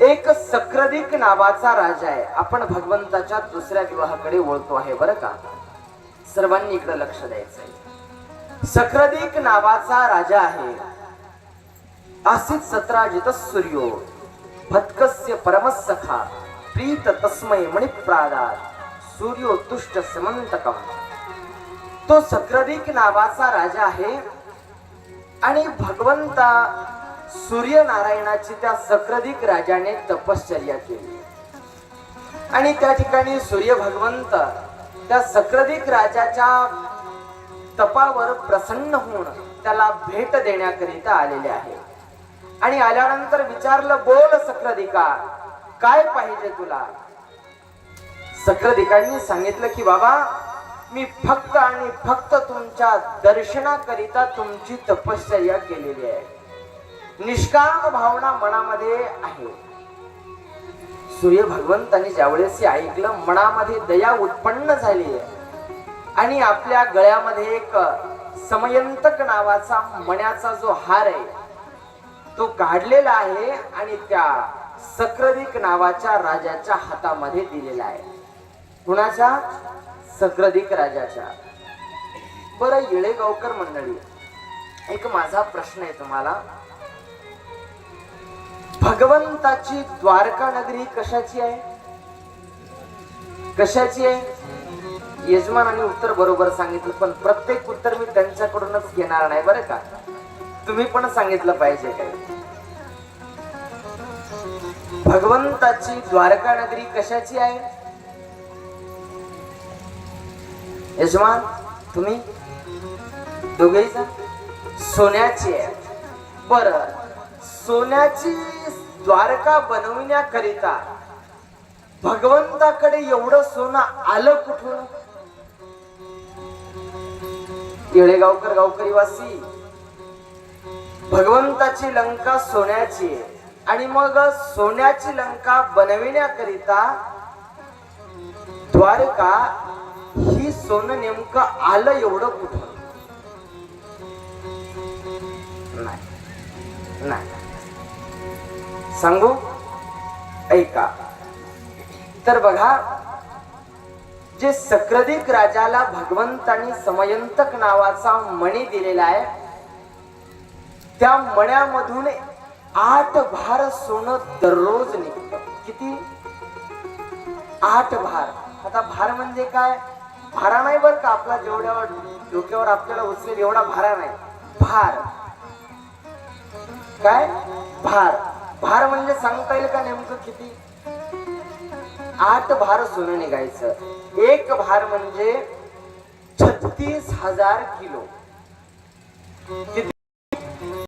एक सक्रदिक नावाचा राजा आहे. आपण भगवंताच्या दुसऱ्या विवाहाकडे वळतो आहे बरं का? सर्वांनी इकडे लक्ष द्यायचंय. सक्रदिक नावाचा राजा आहे. आसित सत्राजित सूर्यो भत्कस्य परमसखा प्रीत तस्मै मणिप्रादा सूर्यो तुष्ट समंतकम तो सक्रदिक नावाचा राजा आहे आणि भगवंता सूर्यनारायणाची त्या सक्रधिक राजाने तपश्चर्या केली. आणि त्या ठिकाणी सूर्य भगवंत त्या सक्रधिक राजाच्या तपावर प्रसन्न होऊन त्याला भेट देण्याकरिता आलेले आहे. आणि आल्यानंतर विचारलं बोल सक्रधिका काय पाहिजे तुला? सक्रधिकांनी सांगितलं की बाबा मी फक्त आणि फक्त तुमच्या दर्शनाकरिता तुमची तपश्चर्या केलेली आहे. निष्काम भावना मनामध्ये आहे. सूर्य भगवंतांनी ज्यावेळेस हे ऐकलं मनामध्ये दया उत्पन्न झाली आहे. आणि आपल्या गळ्यामध्ये एक समयंतक नावाचा मण्याचा जो हार आहे तो काढलेला आहे आणि त्या सक्रदिक नावाच्या राजाच्या हातामध्ये दिलेला आहे. कुणाच्या? सक्रदिक राजाच्या. बरं येळेगावकर मंडळी एक माझा प्रश्न आहे तुम्हाला. भगवंताची द्वारका नगरी कशाची आहे? कशाची आहे? यजमानाने उत्तर बरोबर सांगितलं पण प्रत्येक उत्तर मी त्यांच्याकडूनच घेणार नाही बरं का? तुम्ही पण सांगितलं पाहिजे काय भगवंताची द्वारका नगरी कशाची आहे? यजमान तुम्ही? दोघेही जण सोन्याची आहे. बर सोन्याची द्वारका बनविण्याकरिता भगवंताकडे एवढं सोनं आलं कुठून? येळेगावकर गावकरी वासी भगवंताची लंका सोन्याची आणि मग सोन्याची लंका बनविण्याकरिता द्वारका ही सोनं नेमकं आलं एवढं कुठं नाही. नाही. सांगू? ऐका. तर बघा जे सक्रदिक राजाला भगवंतानी समयंतक नावाचा मणी दिलेला आहे त्या मण्यामधून आठ भार सोनं दररोज निघतं. किती? आठ भार. आता भार म्हणजे काय? भारा नाही बर का आपला जेवढ्यावर डोक्यावर आपल्याला उचलेल एवढा भारा नाही. भार. काय? भार. भार म्हणजे सांगता येईल का नेमकं किती? आठ भार सोनं निघायचं. एक भार म्हणजे छत्तीस हजार किलो. किती?